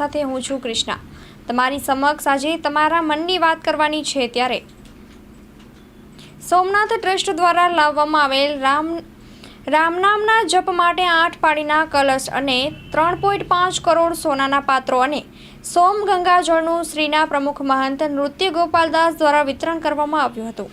સાથે હું છું કૃષ્ણા. તમારી સમક્ષ આજે તમારા મનની વાત કરવાની છે ત્યારે. સોમનાથ ટ્રસ્ટ દ્વારા લાવવામાં આવેલ રામ, રામનામના જપ માટે આઠ પાડીના કલશ અને ત્રણ પોઈન્ટ પાંચ કરોડ સોનાના પાત્રો અને સોમ ગંગાજળનું શ્રીના પ્રમુખ મહંત નૃત્ય ગોપાલદાસ દ્વારા વિતરણ કરવામાં આવ્યું હતું.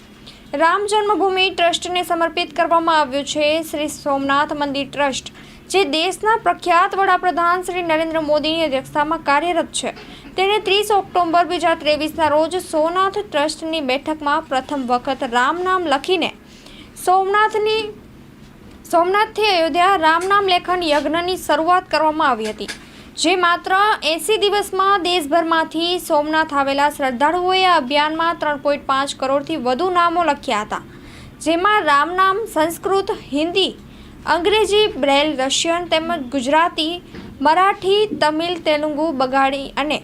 રામ જન્મભૂમિ ટ્રસ્ટને સમર્પિત કરવામાં આવ્યું છે શ્રી સોમનાથ મંદિર ટ્રસ્ટ. જે દેશના પ્રખ્યાત વડાપ્રધાન શ્રી નરેન્દ્ર મોદીની અધ્યક્ષતામાં કાર્યરત છે. તેણે ત્રીસ ઓક્ટોબર બે હજાર ત્રેવીસના રોજ સોમનાથ ટ્રસ્ટની બેઠકમાં પ્રથમ વખત રામ નામ લખીને સોમનાથની સોમનાથથી અયોધ્યા રામનામ લેખન યજ્ઞની શરૂઆત કરવામાં આવી હતી. જે માત્ર એંસી દિવસમાં દેશભરમાંથી સોમનાથ આવેલા શ્રદ્ધાળુઓએ અભિયાનમાં ત્રણ પોઈન્ટ પાંચ કરોડથી વધુ નામો લખ્યા હતા. જેમાં રામનામ સંસ્કૃત, હિન્દી અંગ્રેજી, બ્રેલ, રશિયન તેમજ ગુજરાતી, મરાઠી, તમિલ, તેલુગુ, બગાડી અને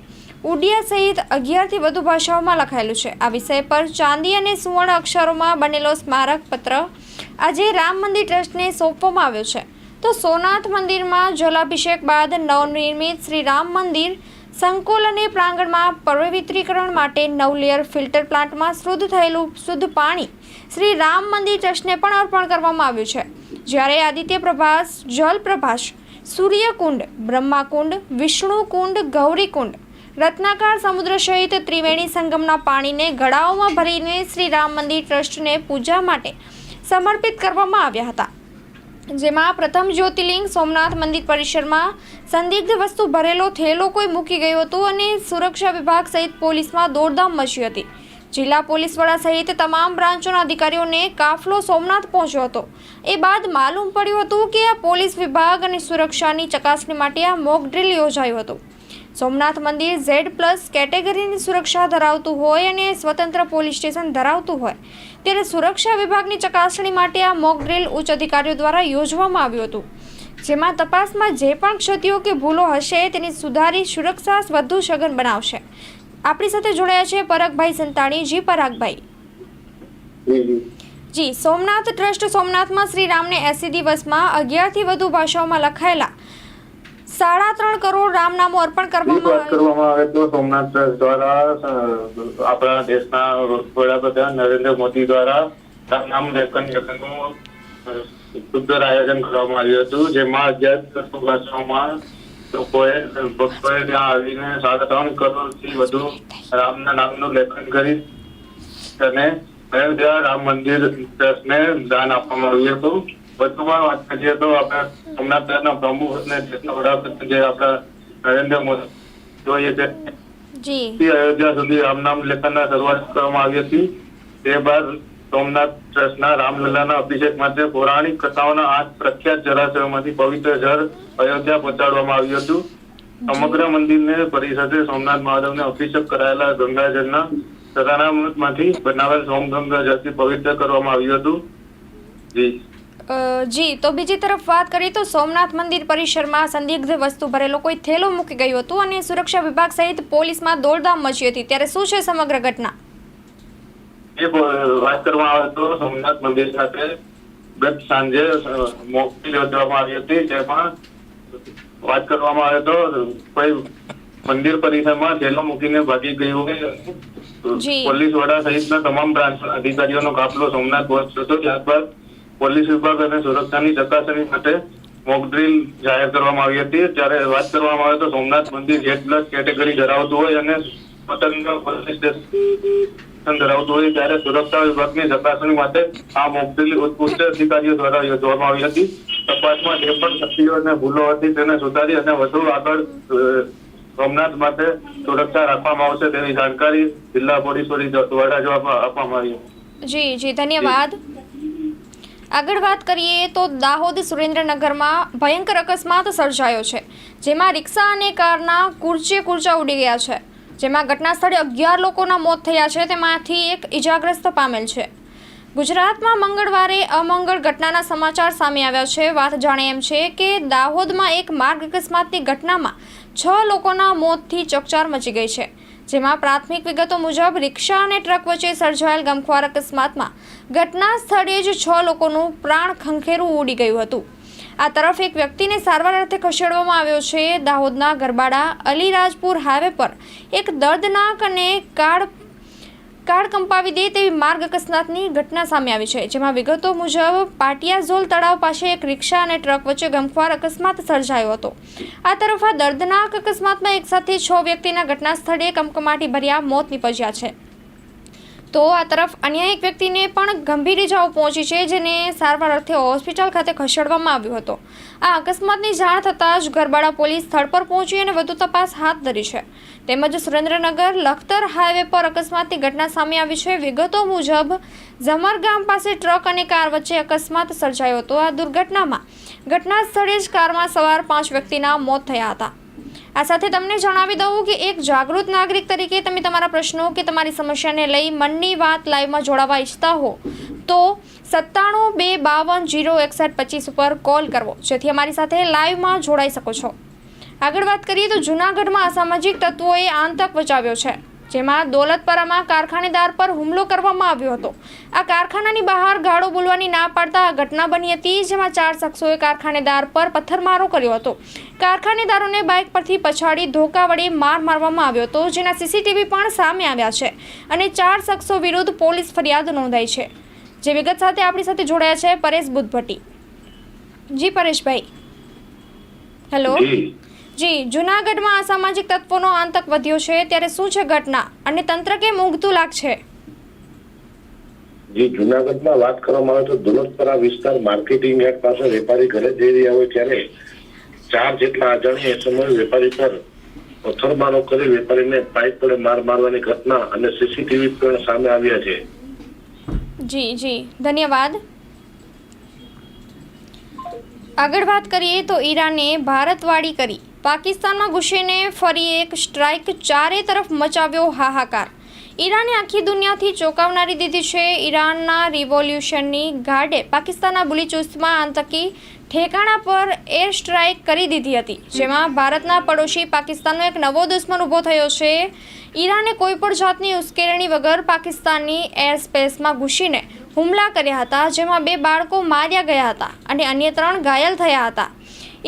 ઉડિયા સહિત અગિયારથી વધુ ભાષાઓમાં લખાયેલું છે. આ વિષય પર ચાંદી અને સુવર્ણ અક્ષરોમાં બનેલો સ્મારક પત્ર આજે રામ મંદિર ટ્રસ્ટને સોંપવામાં આવ્યો છે. તો સોનાથ મંદિરમાં જલાભિષેક બાદ નવનિર્મિત શ્રી રામ મંદિર સંકુલ અને પ્રાંગણમાં પવિત્રીકરણ માટે નવ લેયર ફિલ્ટર પ્લાન્ટમાં શુદ્ધ થયેલું શુદ્ધ પાણી શ્રી રામ મંદિર ટ્રસ્ટને પણ અર્પણ કરવામાં આવ્યું છે. જ્યારે આદિત્ય પ્રભાસ, જલ પ્રભાસ, સૂર્યકુંડ, બ્રહ્માકુંડ, વિષ્ણુકુંડ, ગૌરીકુંડ, રત્નાકાર સમુદ્ર સહિત ત્રિવેણી સંગમના પાણીને ગળાઓમાં ભરીને શ્રી રામ મંદિર ટ્રસ્ટને પૂજા માટે સમર્પિત કરવામાં આવ્યા હતા. જેમાં પ્રથમ જ્યોતિર્લિંગ સોમનાથ મંદિર પરિસરમાં સંદિગ્ધ વસ્તુ ભરેલો થેલો કોઈ મૂકી ગયો હતો અને સુરક્ષા વિભાગ સહિત પોલીસમાં દોડધામ મચી હતી. જિલ્લા પોલીસ વડા સહિત તમામ બ્રાન્ચોના અધિકારીઓને કાફલો સોમનાથ પહોંચ્યો હતો. એ બાદ માલુમ પડ્યું હતું કે આ પોલીસ વિભાગ અને સુરક્ષાની ચકાસણી માટે આ મોક ડ્રિલ યોજાયું હતું. સોમનાથ મંદિર ઝેડ પ્લસ કેટેગરીની સુરક્ષા ધરાવતું હોય અને સ્વતંત્ર પોલીસ સ્ટેશન ધરાવતું હોય, ત્યારે સુરક્ષા વિભાગની ચકાસણી માટે આ મોક ડ્રિલ ઉચ્ચ અધિકારીઓ દ્વારા યોજવામાં આવ્યું હતું. જેમાં તપાસમાં જે પણ ક્ષતિઓ કે ભૂલો હશે તેની સુધારી સુરક્ષા વધુ સઘન બનાવશે. આપણી સાથે જોડાયા છે પરાગભાઈ સંતાણી. જી પરાગભાઈ. જી સોમનાથ ટ્રસ્ટ સોમનાથમાં શ્રી રામને એસી દિવસમાં અગિયારથી વધુ ભાષાઓમાં લખાયેલા સાડા ત્રણ કરોડ રામનામો અર્પણ કરવામાં આવે તો સોમનાથ ટ્રસ્ટ દ્વારા આપણા દેશના વડાપ્રધાન નરેન્દ્ર મોદી દ્વારા રામનામ લેખન યજ્ઞનું સુંદર આયોજન કરવામાં આવ્યું હતું જેમાં અગિયાર ભાષાઓમાં લોકોએ ભક્તોએ ત્યાં આવીને સાડા ત્રણ કરોડથી વધુ રામના નામનું લેખન કરી અને અયોધ્યા રામ મંદિર ટ્રસ્ટને દાન આપવામાં આવ્યું હતું. વધુમાં વાત કરીએ તો આપણે ટ્રસ્ટના પ્રમુખ અને દેશના વડાપ્રધાન જે આપણા નરેન્દ્ર મોદી જોઈએ છે અયોધ્યા સુધી રામનામ લેખનના શરૂઆત કરવામાં આવી હતી. તે બાદ સોમનાથ ટ્રસ્ટના રામલલ્લાના અભિષેક માટે પૌરાણિક કથાઓના આઠ પ્રખ્યાત જળાશયોમાંથી પવિત્ર જળ અયોધ્યા પહોંચાડવામાં આવ્યું હતું. સમગ્ર મંદિરને પરિષદે સોમનાથ મહાદેવને અભિષેક કરાયેલા ગંગાજળના સદાનામૃતમાંથી બનાવેલ સોમગંગા જળથી પવિત્ર કરવામાં આવ્યું હતું. જી. જી, તો બીજી તરફ વાત કરીએ તો સોમનાથ મંદિર પરિસરમાં સંદિગ્ધ વસ્તુ ભરેલો કોઈ થેલો મૂકી ગયું હતું અને સુરક્ષા વિભાગ સહિત પોલીસમાં દોડધામ મચી હતી. ત્યારે શું છે સમગ્ર ઘટના? એ વાત કરવામાં આવે તો સોમનાથ મંદિર ખાતે ગત સાંજે મોકલી યોજવામાં આવી હતી જેમાં વાત કરવામાં આવે તો કોઈ મંદિર પરિસરમાં જેલો મૂકીને ભાગી ગયું કે પોલીસ વડા સહિતના તમામ બ્રાન્ચ અધિકારીઓનો કાફલો સોમનાથ પહોંચ્યો હતો ત્યારબાદ પોલીસ વિભાગ અને સુરક્ષાની ચકાસણી માટે મોક ડ્રીલ જાહેર કરવામાં આવી હતી. ત્યારે વાત કરવામાં આવે તો સોમનાથ મંદિર જેટ પ્લસ કેટેગરી ધરાવતું હોય અને પતંગ પોલીસ સ્ટેશન જાણકારી જિલ્લા પોલીસ દ્વારા જો આપવામાં આવી જી જી, ધન્યવાદ. આગળ વાત કરીએ તો દાહોદ સુરેન્દ્રનગરમાં ભયંકર અકસ્માત સર્જાયો છે, જેમાં રિક્ષા અને કારના કુર્ચે કુર્ચા ઉડી ગયા છે. જેમાં ઘટના સ્થળે અગિયાર લોકોના મોત થયા છે. તેમાંથી એક ઇજાગ્રસ્ત પામેલ છે. ગુજરાતમાં મંગળવારે અમંગળ ઘટનાના સમાચાર સામે આવ્યા છે. વાત જાણે એમ છે કે દાહોદમાં એક માર્ગ અકસ્માતની ઘટનામાં છ લોકોના મોતથી ચકચાર મચી ગઈ છે. જેમાં પ્રાથમિક વિગતો મુજબ રિક્ષા અને ટ્રક વચ્ચે સર્જાયેલ ગમખ્વાર અકસ્માતમાં ઘટના સ્થળે જ છ લોકોનું પ્રાણ ખંખેરું ઉડી ગયું હતું. આ તરફ એક વ્યક્તિને સારવાર અર્થે ખસેડવામાં આવ્યો છે. દાહોદના ગરબાડા અલીરાજપુર હાઈવે પર એક દર્દનાક અને કાળ કાળ કંપાવી દે તેવી માર્ગ અકસ્માતની ઘટના સામે આવી છે, જેમાં વિગતો મુજબ પાટિયાઝોલ તળાવ પાસે એક રિક્ષા અને ટ્રક વચ્ચે ગમખ્વાર અકસ્માત સર્જાયો હતો. આ તરફ આ દર્દનાક અકસ્માતમાં એકસાથે છ વ્યક્તિના ઘટના સ્થળે કમકમાટી ભર્યા મોત નીપજ્યા છે. તો આ તરફ અન્ય એક વ્યક્તિને પણ ગંભીર ઇજાઓ પહોંચી છે, જેને સારવાર અર્થે હોસ્પિટલ ખાતે ખસેડવામાં આવ્યો હતો. આ અકસ્માતની જાણ થતાં જ ગરબાડા પોલીસ સ્થળ પર પહોંચી અને વધુ તપાસ હાથ ધરી છે. તેમજ સુરેન્દ્રનગર લખતર હાઈવે પર અકસ્માતની ઘટના સામે આવી છે. વિગતો મુજબ, ઝમર ગામ પાસે ટ્રક અને કાર વચ્ચે અકસ્માત સર્જાયો હતો. આ દુર્ઘટનામાં ઘટના સ્થળે જ કારમાં સવાર પાંચ વ્યક્તિના મોત થયા હતા. આ સાથે તમને જણાવી દઉં કે એક જાગૃત નાગરિક તરીકે તમે તમારા પ્રશ્નો કે તમારી સમસ્યાને લઈ મનની વાત લાઈવમાં જોડાવા ઈચ્છતા હો, તો સત્તાણું બે બાવન જીરો એકસઠ પચીસ ઉપર કોલ કરવો, જેથી અમારી સાથે લાઈવમાં જોડાઈ શકો છો. આગળ વાત કરીએ તો જૂનાગઢમાં અસામાજિક તત્વોએ આંતક બચાવ્યો છે. જેમાં દોલતપરામાં કારખાનેદાર પર હુમલો કરવામાં આવ્યો હતો. આ કારખાનાની બહાર ગાળો બોલવાની ના પાડતા આ ઘટના બની હતી, જેમાં ચાર શખ્સોએ કારખાનેદાર પર પથ્થરમારો કર્યો હતો. કારખાનેદારોને બાઇક પરથી પછાડી ધોકા વડે માર મારવામાં આવ્યો હતો, જેના સીસીટીવી પણ સામે આવ્યા છે અને ચાર શખ્સો વિરુદ્ધ પોલીસ ફરિયાદ નોંધાઈ છે. જે વિગત સાથે આપણી સાથે જોડાયા છે પરેશ બુદ્ધભટ્ટી. જી પરેશભાઈ. હેલો જી જૂનાગઢમાં અસામાજિક તત્વોનો આતંક વધ્યો છે. ત્યારે શું છે ઘટના? અને તંત્ર કેમ ઊંઘતું લાગશે? જે જુનાગઢમાં વાત કરવામાં આવે તો દુલતપરા વિસ્તાર માર્કેટિંગ યાર્ડ પાસે વેપારી ઘરે જઈ રહ્યા હોય ત્યારે ચાર જેટલા અજાણ્યા સમયે વેપારી પર પથ્થરમારો કરી વેપારીને પાઇપ વડે માર મારવાની ઘટના અને સીસીટીવી પણ સામે આવ્યા છે. જી જી. ધન્યવાદ. આગળ વાત કરીએ તો ઈરાને ભારતવાડી કરી. પાકિસ્તાનમાં ઘૂસીને ફરી એક સ્ટ્રાઇક ચારે તરફ મચાવ્યો હાહાકાર. ઈરાને આખી દુનિયાથી ચોંકાવનારી દીધી છે ઈરાનના રિવોલ્યુશનની ગાર્ડે. પાકિસ્તાનના બુલીચુસ્તમાં આતંકી ઠેકાણા પર એર સ્ટ્રાઇક કરી દીધી હતી, જેમાં ભારતના પડોશી પાકિસ્તાનનો એક નવો દુશ્મન ઊભો થયો છે. ઈરાને કોઈ પણ જાતની ઉશ્કેરણી વગર પાકિસ્તાનની એર સ્પેસમાં ઘૂસીને હુમલા કર્યા હતા, જેમાં બે બાળકો માર્યા ગયા હતા અને અન્ય ત્રણ ઘાયલ થયા હતા.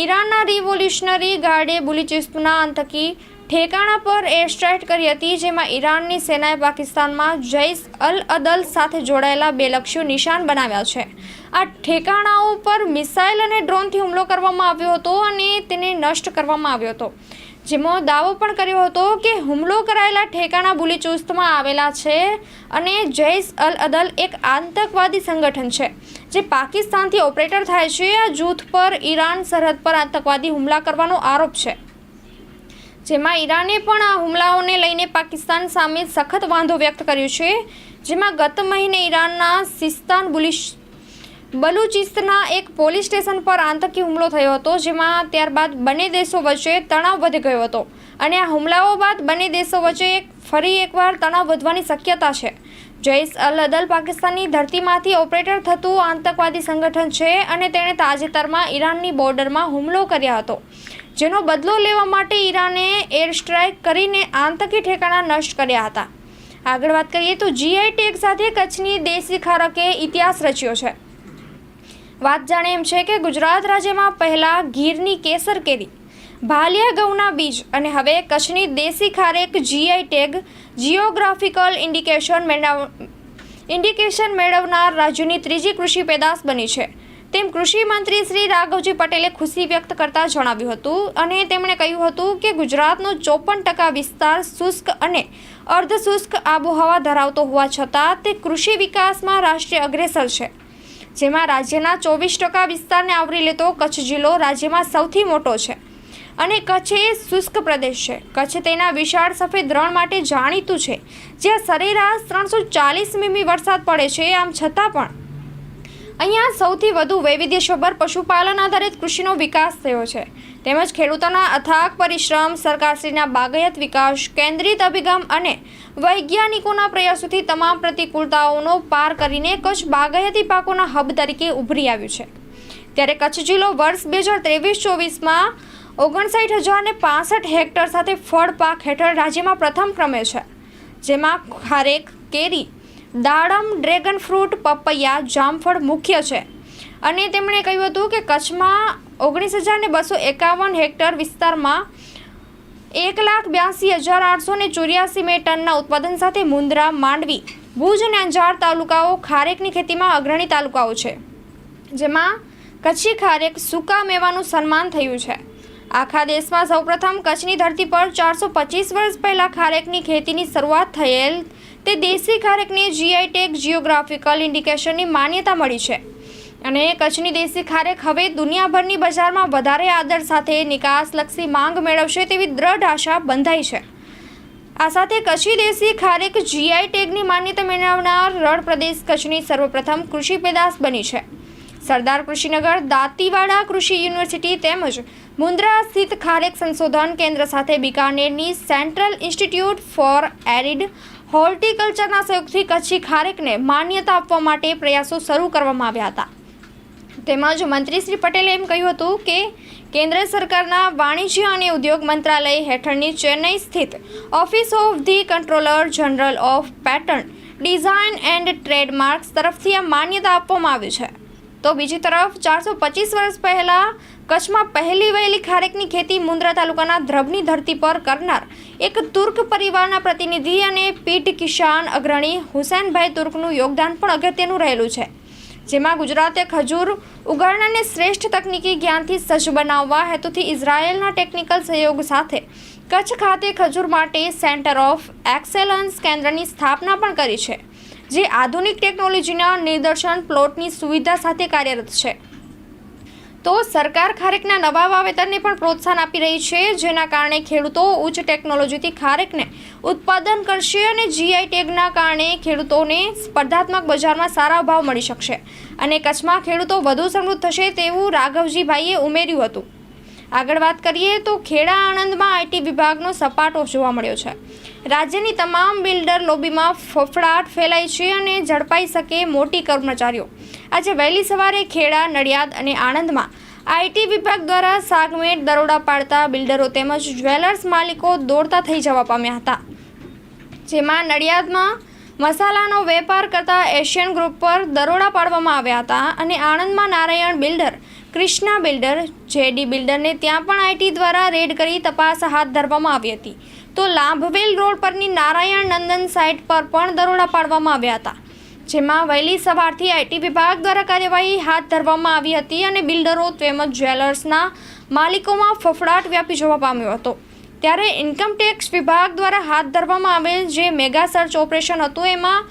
ઈરાનના રિવોલ્યુશનરી ગાર્ડે બુલીચિસ્તના આતંકી ઠેકાણા પર એર સ્ટ્રાઇક કરી હતી, જેમાં ઈરાનની સેનાએ પાકિસ્તાનમાં જૈશ અલ અદલ સાથે જોડાયેલા બે લક્ષ્યો નિશાન બનાવ્યા છે. આ ઠેકાણાઓ પર મિસાઇલ અને ડ્રોનથી હુમલો કરવામાં આવ્યો હતો અને તેને નષ્ટ કરવામાં આવ્યો હતો. જેમાં દાવો પણ કર્યો હતો કે હુમલો કરાયેલા ઠેકાણા બુલીચુસ્તમાં આવેલા છે અને જૈશ અલ અદલ એક આતંકવાદી સંગઠન છે, જે પાકિસ્તાનથી ઓપરેટર થાય છે. આ જૂથ પર ઈરાન સરહદ પર આતંકવાદી હુમલા કરવાનો આરોપ છે. જેમાં ઈરાને પણ આ હુમલાઓને લઈને પાકિસ્તાન સામે સખત વાંધો વ્યક્ત કર્યો છે. જેમાં ગત મહિને ઈરાનના સિસ્તાન બુલિશ બલુચિસ્તના એક પોલીસ સ્ટેશન પર આતંકી હુમલો થયો હતો, જેમાં ત્યારબાદ બંને દેશો વચ્ચે તણાવ વધી ગયો હતો. અને આ હુમલાઓ બાદ બંને દેશો વચ્ચે એક ફરી એકવાર તણાવ વધવાની શક્યતા છે. જૈશ અલ અદલ પાકિસ્તાનની ધરતીમાંથી ઓપરેટર થતું આતંકવાદી સંગઠન છે અને તેણે તાજેતરમાં ઈરાનની બોર્ડરમાં હુમલો કર્યો હતો. જેનો બદલો લેવા માટે ઈરાને એર સ્ટ્રાઇક કરીને આતંકી ઠેકાણા નષ્ટ કર્યા હતા. આગળ વાત કરીએ તો જીઆઈ ટેગ સાથે કચ્છની દેશી ખારકે ઇતિહાસ રચ્યો છે. વાત જાણે એમ છે કે ગુજરાત રાજ્યમાં પહેલાં ગીરની કેસર કેરી, ભાલિયા ઘઉંના બીજ અને હવે કચ્છની દેશી ખારેક જીઆઈ ટેગ જીઓગ્રાફિકલ ઇન્ડિકેશન મેળવ ઇન્ડિકેશન મેળવનાર રાજ્યની ત્રીજી કૃષિ પેદાશ બની છે. તેમ કૃષિ મંત્રી શ્રી રાઘવજી પટેલે ખુશી વ્યક્ત કરતા જણાવ્યું હતું અને તેમણે કહ્યું હતું કે ગુજરાતનો ચોપન ટકા વિસ્તાર શુષ્ક અને અર્ધશુષ્ક આબોહવા ધરાવતો હોવા છતાં તે કૃષિ વિકાસમાં રાષ્ટ્રીય અગ્રેસર છે. જેમાં રાજ્યના ચોવીસ ટકા વિસ્તારને આવરી લેતો કચ્છ જિલ્લો રાજ્યમાં સૌથી મોટો છે. અને કચ્છ એ શુષ્ક પ્રદેશ છે. કચ્છ તેના વિશાળ સફેદ રણ માટે જાણીતું છે. જ્યાં સરેરાશ ત્રણસો ચાલીસ મીમી વરસાદ પડે છે, આમ છતાં પણ અહીંયા સૌથી વધુ વૈવિધ્યસભર પશુપાલન આધારિત કૃષિનો વિકાસ થયો છે. તેમજ ખેડૂતોના અથાગ પરિશ્રમ, સરકારશ્રીના બાગાયત વિકાસ, કેન્દ્રિત અભિગમ અને વૈજ્ઞાનિકોના પ્રયાસોથી તમામ પ્રતિકૂળતાઓનો પાર કરીને કચ્છ બાગાયતી પાકોના હબ તરીકે ઉભરી આવ્યું છે. ત્યારે કચ્છ જિલ્લો વર્ષ બે હજાર ત્રેવીસ ચોવીસમાં ઓગણસાઠ હજાર ને પાસઠ હેક્ટર સાથે ફળ પાક હેઠળ રાજ્યમાં પ્રથમ ક્રમે છે. જેમાં ખારેક, કેરી દાડમ ડ્રેગન ફ્રૂટ પપૈયા જામફળ મુખ્ય છે. અને તેમણે કહ્યું હતું કે કચ્છમાં ઓગણીસ હજાર ને બસો એકાવન હેક્ટર વિસ્તારમાં એક લાખ બ્યાસી હજાર આઠસો ને ચોર્યાસી મે ટનના ઉત્પાદન સાથે મુંદ્રા, માંડવી, ભુજ અને અંજાર તાલુકાઓ ખારેકની ખેતીમાં અગ્રણી તાલુકાઓ છે. જેમાં કચ્છી ખારેક સૂકા મેવાનું સન્માન થયું છે. આખા દેશમાં સૌપ્રથમ કચ્છની ધરતી પર ચારસો પચીસ વર્ષ પહેલાં ખારેકની ખેતીની શરૂઆત થયેલ તે દેશી ખારેકને જીઆઈ ટેગ જિયોગ્રાફિકલ ઇન્ડિકેશનની માન્યતા મળી છે. અને કચ્છની દેશી ખારેક હવે દુનિયાભરની બજારમાં વધારે આદર સાથે નિકાસલક્ષી માંગ મેળવશે તેવી દ્રઢ આશા બંધાઈ છે. આ સાથે કચ્છી દેશી ખારેક જીઆઈ ટેગની માન્યતા મેળવનાર રણ પ્રદેશ કચ્છની સર્વપ્રથમ કૃષિ પેદાશ બની છે. સરદાર કૃષિનગર, દાંતીવાડા કૃષિ યુનિવર્સિટી તેમજ મુન્દ્રા સ્થિત ખારેક સંશોધન કેન્દ્ર સાથે બિકાનેરની સેન્ટ્રલ ઇન્સ્ટિટ્યૂટ ફોર એરિડ હોર્ટિકલ્ચરના સહયોગથી કચ્છી ખારેકને માન્યતા આપવા માટે પ્રયાસો શરૂ કરવામાં આવ્યા હતા. તેમજ મંત્રી શ્રી પટેલે એમ કહ્યું હતું કે, કેન્દ્ર સરકારના વાણિજ્ય અને ઉદ્યોગ મંત્રાલય હેઠળની ચેન્નઈ સ્થિત office of the controller general of patent design and trademarks તરફથી આ માન્યતા આપવામાં આવી છે. તો બીજી તરફ ચારસો પચીસ વર્ષ પહેલાં કચ્છમાં પહેલી વહેલી ખારેકની ખેતી મુન્દ્રા તાલુકાના ધ્રબની ધરતી પર કરનાર એક તુર્ક પરિવારના પ્રતિનિધિ અને પીઠ કિસાન અગ્રણી હુસેનભાઈ તુર્કનું યોગદાન પણ અગત્યનું રહેલું છે. જેમાં ગુજરાતે ખજૂર ઉગાડનારને શ્રેષ્ઠ તકનીકી જ્ઞાનથી સજ્જ બનાવવા હેતુથી ઇઝરાયેલના ટેકનિકલ સહયોગ સાથે કચ્છ ખાતે ખજૂર માટે સેન્ટર ઓફ એક્સેલન્સ કેન્દ્રની સ્થાપના પણ કરી છે. જે આધુનિક ટેકનોલોજીના નિદર્શન, પ્લોટની સુવિધા સાથે કાર્યરત છે. તો સરકાર ખારેકના નવા વાવેતરને પણ પ્રોત્સાહન આપી રહી છે, જેના કારણે ખેડૂતો ઉચ્ચ ટેકનોલોજીથી ખારેકને ઉત્પાદન કરશે અને જીઆઈ ટેગના કારણે ખેડૂતોને સ્પર્ધાત્મક બજારમાં સારા ભાવ મળી શકશે. અને કચ્છમાં ખેડૂતો વધુ સમૃદ્ધ થશે તેવું રાઘવજીભાઈએ ઉમેર્યું હતું. આગળ વાત કરીએ તો ખેડા આણંદમાં આઈટી વિભાગનો સપાટો જોવા મળ્યો છે. રાજ્યની તમામ બિલ્ડર લોબીમાં ફફડાટ ફેલાય છે અને ઝડપાઈ શકે મોટી કર્મચારીઓ. આજે વહેલી સવારે ખેડા, નડિયાદ અને આણંદમાં આઈટી વિભાગ દ્વારા સાગમેટ દરોડા પાડતા બિલ્ડરો તેમજ જ્વેલર્સ માલિકો દોડતા થઈ જવા પામ્યા હતા. જેમાં નડિયાદમાં મસાલાનો વેપાર કરતા એશિયન ગ્રુપ પર દરોડા પાડવામાં આવ્યા હતા અને આણંદમાં Narayan builder Krishna builder, JD બિલ્ડરને ત્યાં પણ આઈટી દ્વારા રેડ કરી તપાસ હાથ ધરવામાં આવી હતી. તો લાંભવેલ રોડ પરની નારાયણ નંદન સાઇટ પર પણ દરોડા પાડવામાં આવ્યા હતા. જેમાં વહેલી સવારથી આઈટી વિભાગ દ્વારા કાર્યવાહી હાથ ધરવામાં આવી હતી અને બિલ્ડરો તેમજ જ્વેલર્સના માલિકોમાં ફફડાટ વ્યાપી જોવા પામ્યો હતો. ત્યારે ઇન્કમટેક્સ વિભાગ દ્વારા હાથ ધરવામાં આવેલ જે મેગા સર્ચ ઓપરેશન હતું, એમાં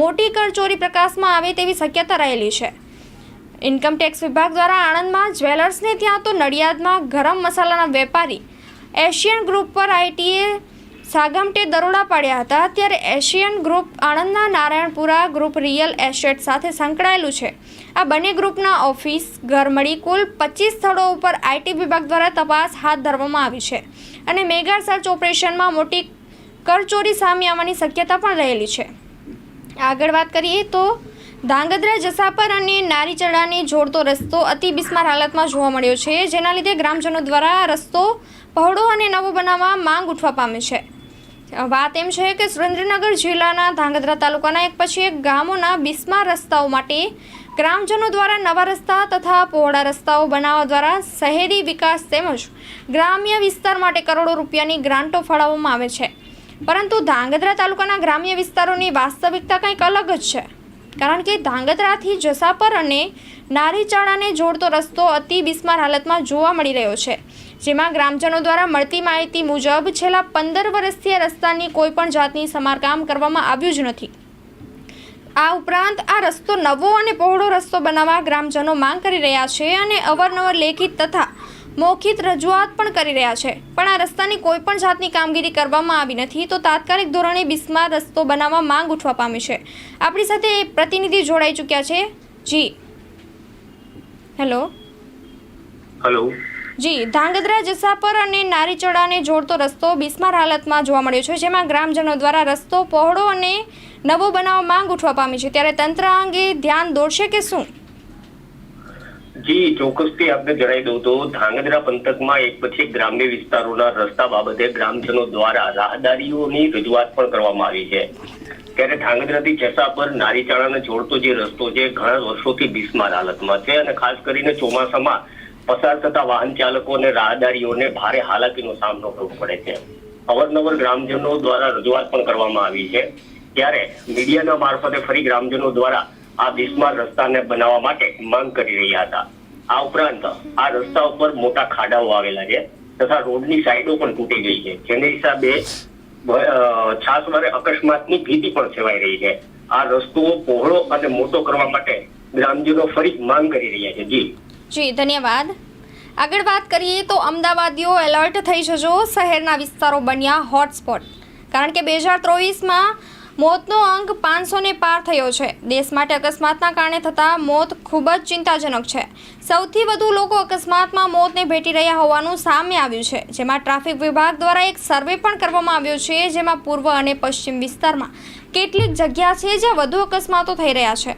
મોટી કરચોરી પ્રકાશમાં આવે તેવી શક્યતા રહેલી છે. ઇન્કમટેક્સ વિભાગ દ્વારા આણંદમાં જ્વેલર્સને ત્યાં તો નડિયાદમાં ગરમ મસાલાના વેપારી એશિયન ગ્રુપ પર આઈટીએ સાગમટે દરોડા પાડ્યા હતા. ત્યારે એશિયન ગ્રુપ આણંદના નારાયણપુરા ગ્રુપ રિયલ એસ્ટેટ સાથે સંકળાયેલું છે. આ બંને ગ્રુપના ઓફિસ ઘર મળી કુલ પચીસ સ્થળો ઉપર આઈટી વિભાગ દ્વારા તપાસ હાથ ધરવામાં આવી છે અને મેગા સર્ચ ઓપરેશનમાં મોટી કરચોરી સામે આવવાની શક્યતા પણ રહેલી છે. આગળ વાત કરીએ તો ધાંગધ્રા, જસાપર અને નારીચડાને જોડતો રસ્તો અતિ બિસ્માર હાલતમાં જોવા મળ્યો છે, જેના લીધે ગ્રામજનો દ્વારા રસ્તો પહોળો અને નવો બનાવવા માંગ ઉઠવા પામે છે. વાત એમ છે કે સુરેન્દ્રનગર જિલ્લાના ધાંગધ્રા તાલુકાના એક પછી એક ગામોના બિસ્માર રસ્તાઓ માટે ગ્રામજનો દ્વારા નવા રસ્તા તથા પહોળા રસ્તાઓ બનાવવા દ્વારા શહેરી વિકાસ તેમજ ગ્રામ્ય વિસ્તાર માટે કરોડો રૂપિયાની ગ્રાન્ટો ફાળવવામાં આવે છે. પરંતુ ધાંગધ્રા તાલુકાના ગ્રામ્ય વિસ્તારોની વાસ્તવિકતા કંઈક અલગ જ છે. કારણ કે ધાંગધ્રાથી જસાપર અને નારીચાળાને જોડતો રસ્તો અતિ બિસ્માર હાલતમાં જોવા મળી રહ્યો છે, જેમાં ગ્રામજનો દ્વારા મળતી માહિતી મુજબ છેલ્લા પંદર વર્ષથી આ રસ્તાની કોઈ પણ જાતની સમારકામ કરવામાં આવ્યું જ નથી. આ ઉપરાંત આ રસ્તો નવો અને પહોળો રસ્તો બનાવવા ગ્રામજનો માંગ કરી રહ્યા છે અને અવારનવાર લેખિત તથા મૌખિત રજૂઆત પણ કરી રહ્યા છે. પણ આ રસ્તાની કોઈ પણ જાતની કામગીરી કરવામાં આવી નથી તો તાત્કાલિક ધોરણે બિસ્માર રસ્તો બનાવવા માંગ ઉઠવા પામી છે. આપણી સાથે એક પ્રતિનિધિ જોડાઈ ચૂક્યા છે. જી. હેલો. હેલો. જી ધાંગધ્રા જસાપર અને નારીચડાને જોડતો રસ્તો બિસ્માર હાલતમાં જોવા મળ્યો છે જેમાં ગ્રામજનો દ્વારા રસ્તો પહોળો અને નવો બનાવવા માંગ ઉઠવા પામી છે. ત્યારે તંત્ર અંગે ધ્યાન દોરશે કે શું? જી ચોક્કસથી આપને જણાવી દઉં તો ધાંગધ્રા પંથકમાં એક પછી એક ગ્રામ્ય વિસ્તારોના રસ્તા બાબતે ગ્રામજનો દ્વારા રાહદારીઓની રજૂઆત પણ કરવામાં આવી છે. ત્યારે ધાંગધ્રાથી જસા પર નારીચાળાને જોડતો જે રસ્તો છે ઘણા વર્ષોથી બિસ્માર હાલતમાં છે અને ખાસ કરીને ચોમાસામાં પસાર થતા વાહન ચાલકો અને રાહદારીઓને ભારે હાલાકીનો સામનો કરવો પડે છે. અવારનવાર ગ્રામજનો દ્વારા રજૂઆત પણ કરવામાં આવી છે. ત્યારે મીડિયાના મારફતે ફરી ગ્રામજનો દ્વારા આ બિસ્માર રસ્તાને બનાવવા માટે માંગ કરી રહ્યા હતા. આ ઉપરાંત આ રસ્તા ઉપર મોટા ખાડાઓ આવેલા છે તથા રોડની સાઈડો પણ તૂટી ગઈ છે. જેને હિસાબે છાસવારે અકસ્માતની ભીતિ પણ સેવાઈ રહી છે. આ રસ્તો પહોળો અને મોટો કરવા માટે ગ્રામજનો ફરી માંગ કરી રહ્યા છે. જી. જી, ધન્યવાદ. આગળ વાત કરીએ તો અમદાવાદીઓ એલર્ટ થઈ જજો. શહેરના વિસ્તારો બન્યા હોટસ્પોટ. કારણ કે બે હજાર ચોવીસમાં મોતનો અંક પાંચસોને પાર થયો છે. દેશ માટે અકસ્માતના કારણે થતા મોત ખૂબ જ ચિંતાજનક છે. સૌથી વધુ લોકો અકસ્માતમાં મોતને ભેટી રહ્યા હોવાનું સામે આવ્યું છે. જેમાં ટ્રાફિક વિભાગ દ્વારા એક સર્વે પણ કરવામાં આવ્યો છે, જેમાં પૂર્વ અને પશ્ચિમ વિસ્તારમાં કેટલીક જગ્યા છે જ્યાં વધુ અકસ્માતો થઈ રહ્યા છે.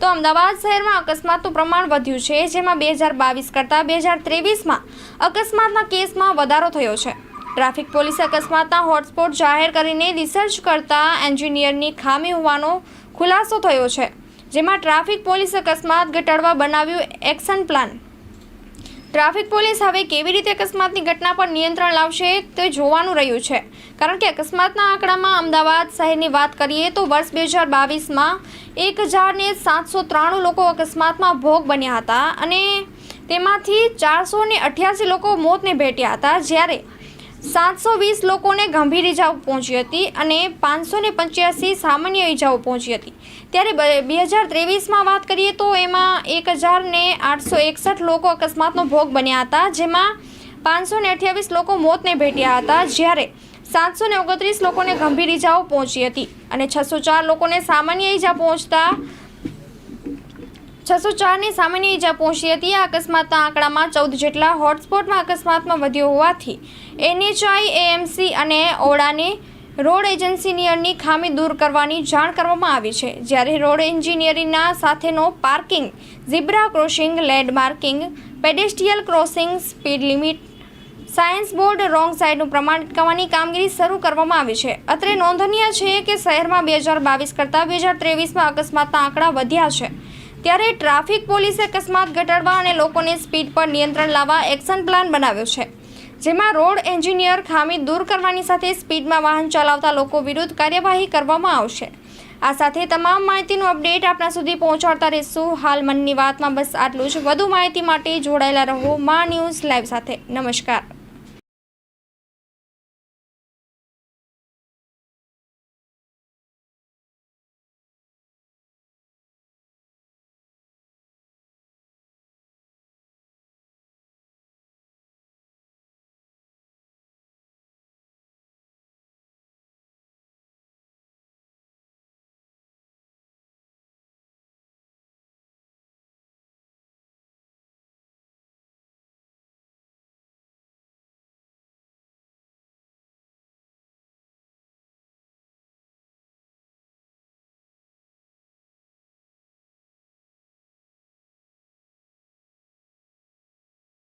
તો અમદાવાદ શહેરમાં અકસ્માતનું પ્રમાણ વધ્યું છે, જેમાં બે હજાર બાવીસ કરતાં બે હજાર ત્રેવીસમાં અકસ્માતના કેસમાં વધારો થયો છે. ટ્રાફિક પોલીસ અકસ્માતના હોટસ્પોટ જાહેર કરીને રિસર્ચ કરતા એન્જિનિયરની ખામી હોવાનો ખુલાસો થયો છે, જેમાં ટ્રાફિક પોલીસ અકસ્માત ઘટાડવા બનાવ્યું એક્શન પ્લાન. ટ્રાફિક પોલીસ હવે કેવી રીતે અકસ્માતની ઘટના પર નિયંત્રણ લાવશે તે જોવાનું રહ્યું છે. કારણ કે અકસ્માતના આંકડામાં અમદાવાદ શહેરની વાત કરીએ તો વર્ષ બે હજાર બાવીસમાં એક હજારને સાતસો ત્રાણું લોકો અકસ્માતમાં ભોગ બન્યા હતા અને તેમાંથી ચારસો ને અઠ્યાસી લોકો મોતને ભેટ્યા હતા. જ્યારે સાતસો વીસ લોકોને ગંભીર ઇજાઓ પહોંચી હતી અને પાંચસો ને પંચ્યાસી સામાન્ય ઇજાઓ પહોંચી હતી. ત્યારે બે હજાર ત્રેવીસમાં વાત કરીએ તો એમાં એક હજાર ને આઠસો એકસઠ લોકો અકસ્માતનો ભોગ બન્યા હતા, જેમાં પાંચસો ને અઠ્યાવીસ લોકો મોતને ભેટ્યા હતા, જ્યારે સાતસો ને ઓગણત્રીસ લોકોને ગંભીર ઇજાઓ પહોંચી હતી અને છસો ચાર લોકોને સામાન્ય ઇજા પહોંચતા છસો ચારની સામાન્ય ઈજા પહોંચી હતી. આ અકસ્માતના આંકડામાં ચૌદ જેટલા હોટસ્પોટમાં અકસ્માતમાં વધ્યો હોવાથી એનએચઆઈ, એએમસી અને ઓડાને રોડ એજન્સીનિયરની ખામી દૂર કરવાની જાણ કરવામાં આવી છે. જ્યારે રોડ એન્જિનિયરિંગના સાથેનો parking, zebra crossing, land marking crossing, speed limit, signs board, wrong સાઇડનું પ્રમાણ અટકાવવાની કામગીરી શરૂ કરવામાં આવી છે. અત્રે નોંધનીય છે કે શહેરમાં બે હજાર બાવીસ કરતાં બે હજાર ત્રેવીસમાં અકસ્માતના આંકડા વધ્યા છે. ત્યારે ટ્રાફિક પોલીસે અકસ્માત ઘટાડવા અને લોકોને સ્પીડ પર નિયંત્રણ લાવવા એક્શન પ્લાન બનાવ્યો છે. જેમાં રોડ એન્જિનિયર ખામી દૂર કરવાની સાથે સ્પીડમાં વાહન ચલાવતા લોકો વિરુદ્ધ કાર્યવાહી કરવામાં આવશે. આ સાથે તમામ માહિતીનું અપડેટ આપણા સુધી પહોંચાડતા રહીશું. હાલ મનની વાતમાં બસ આટલું જ. વધુ માહિતી માટે જોડાયેલા રહો મા ન્યૂઝ લાઈવ સાથે. નમસ્કાર.